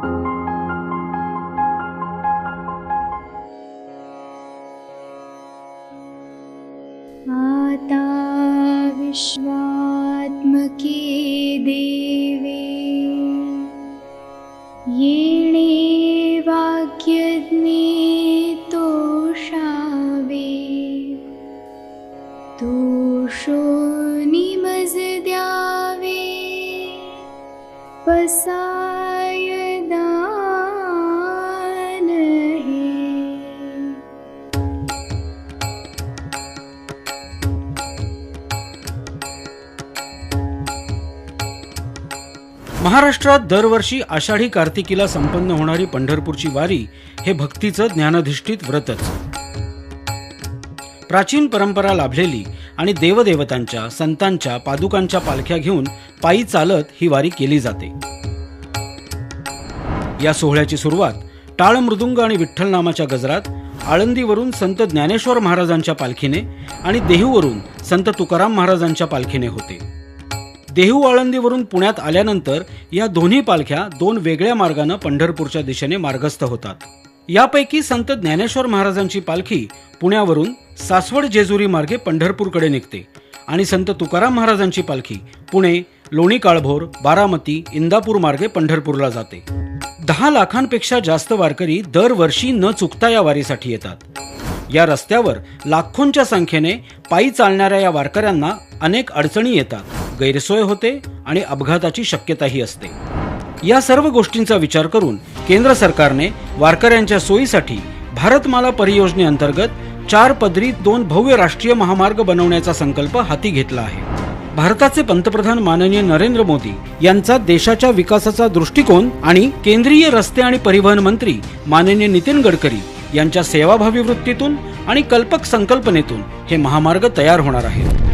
आता विश्वात्मके देवे येणे वाक्यज्ञे तोषावे। तोषो निमज द्यावे। पसाय महाराष्ट्रात दरवर्षी आषाढी कार्तिकीला संपन्न होणारी पंढरपूरची वारी हे भक्तीचं ज्ञानधिष्ठित व्रतच. प्राचीन परंपरा लाभलेली आणि देवदेवतांच्या संतांच्या पादुकांच्या पालख्या घेऊन पायी चालत ही वारी केली जाते. या सोहळ्याची सुरुवात टाळ मृदुंग आणि विठ्ठल नामाच्या गजरात आळंदीवरून संत ज्ञानेश्वर महाराजांच्या पालखीने आणि देहूवरून संत तुकाराम महाराजांच्या पालखीने होते. देहू आळंदीवरून पुण्यात आल्यानंतर या दोन्ही पालख्या दोन वेगळ्या मार्गानं पंढरपूरच्या दिशेने मार्गस्थ होतात. यापैकी संत ज्ञानेश्वर महाराजांची पालखी पुण्यावरून सासवड जेजुरी मार्गे पंढरपूरकडे निघते आणि संत तुकाराम महाराजांची पालखी पुणे लोणी काळभोर बारामती इंदापूर मार्गे पंढरपूरला जाते. दहा लाखांपेक्षा जास्त वारकरी दरवर्षी न चुकता या वारीसाठी येतात. या रस्त्यावर लाखोंच्या संख्येने पायी चालणाऱ्या या वारकऱ्यांना अनेक अडचणी येतात. गैरसोय होते आणि अपघाताची शक्यताही असते. या सर्व गोष्टींचा विचार करून केंद्र सरकारने वारकऱ्यांच्या सोयीसाठी भारतमाला परियोजनेअंतर्गत चार पदरी दोन भव्य राष्ट्रीय महामार्ग बनवण्याचा संकल्प हाती घेतला आहे. भारताचे पंतप्रधान माननीय नरेंद्र मोदी यांचा देशाच्या विकासाचा दृष्टिकोन आणि केंद्रीय रस्ते आणि परिवहन मंत्री माननीय नितीन गडकरी यांच्या सेवाभावी वृत्तीतून आणि कल्पक संकल्पनेतून हे महामार्ग तयार होणार आहेत.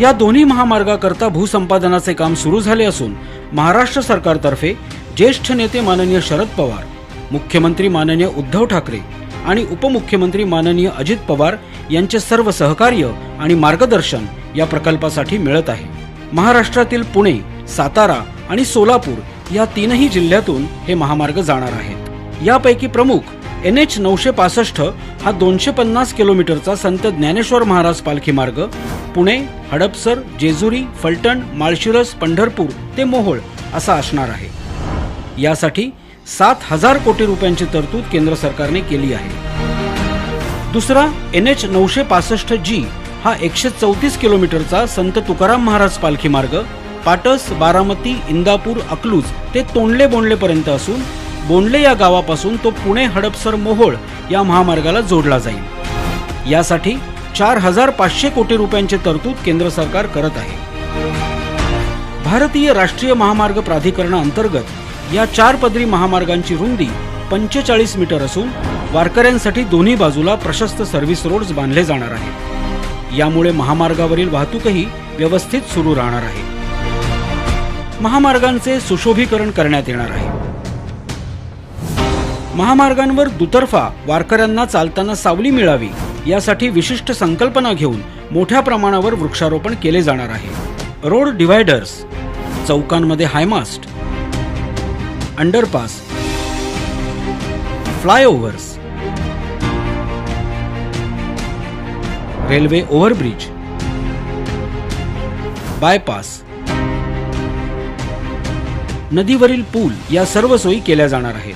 या दोन्ही महामार्गाकरता भूसंपादनाचे काम सुरू झाले असून महाराष्ट्र सरकारतर्फे ज्येष्ठ नेते माननीय शरद पवार मुख्यमंत्री माननीय उद्धव ठाकरे आणि उपमुख्यमंत्री माननीय अजित पवार यांचे सर्व सहकार्य आणि मार्गदर्शन या प्रकल्पासाठी मिळत आहे. महाराष्ट्रातील पुणे सातारा आणि सोलापूर या तीनही जिल्ह्यातून हे महामार्ग जाणार आहेत. यापैकी प्रमुख एन एच नऊशे पासष्ट हा दोनशे पन्नास किलोमीटरचा संत ज्ञानेश्वर महाराज पालखी मार्ग. पुणे हडपसर जेजुरी फलटण माळशिरस पंढरपूर ते मोहोळ असा असणार आहे. यासाठी सात हजार कोटी रुपयांची तरतूद केंद्र सरकारने केली आहे. दुसरा एन एच नऊशे पासष्ट जी हा एकशे चौतीस किलोमीटरचा संत तुकाराम महाराज पालखी मार्ग पाटस बारामती इंदापूर अकलूज ते तोंडले बोंडलेपर्यंत असून बोंडले या गावापासून तो पुणे हडपसर मोहोळ या महामार्गाला जोडला जाईल. यासाठी चार हजार पाचशे कोटी रुपयांची तरतूद केंद्र सरकार करत आहे. भारतीय राष्ट्रीय महामार्ग प्राधिकरणाअंतर्गत या चार पदरी महामार्गांची रुंदी पंचेचाळीस मीटर असून वारकऱ्यांसाठी दोन्ही बाजूला प्रशस्त सर्व्हिस रोड्स बांधले जाणार आहेत. यामुळे महामार्गावरील वाहतूकही व्यवस्थित सुरू राहणार आहे. महामार्गांचे सुशोभीकरण करण्यात येणार आहे. महामार्गांवर दुतर्फा वारकऱ्यांना चालताना सावली मिळावी यासाठी विशिष्ट संकल्पना घेऊन मोठ्या प्रमाणावर वृक्षारोपण केले जाणार आहे. Road dividers चौकांमध्ये high mast underpass flyovers railway overbridge bypass नदीवरील पूल या सर्व सोयी केल्या जाणार आहेत.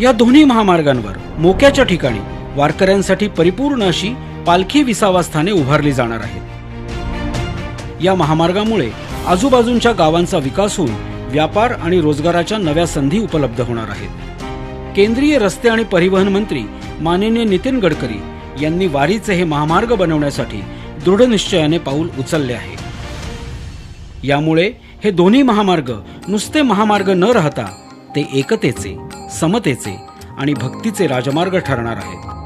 या दोन्ही महामार्गांवर मोक्याच्या ठिकाणी वारकऱ्यांसाठी परिपूर्ण अशी पालखी विसावा स्थाने उभारली जाणार आहेत या महामार्गामुळे आजूबाजूंच्या गावांचा विकास होऊन व्यापार आणि रोजगाराच्या नव्या संधी उपलब्ध होणार आहेत. केंद्रीय रस्ते आणि परिवहन मंत्री माननीय नितीन गडकरी यांनी वारीचे हे महामार्ग बनवण्यासाठी दृढ निश्चयाने पाऊल उचलले आहे. यामुळे हे दोन्ही महामार्ग नुसते महामार्ग न राहता ते एकतेचे समतेचे आणि भक्तीचे राजमार्ग ठरणार आहेत.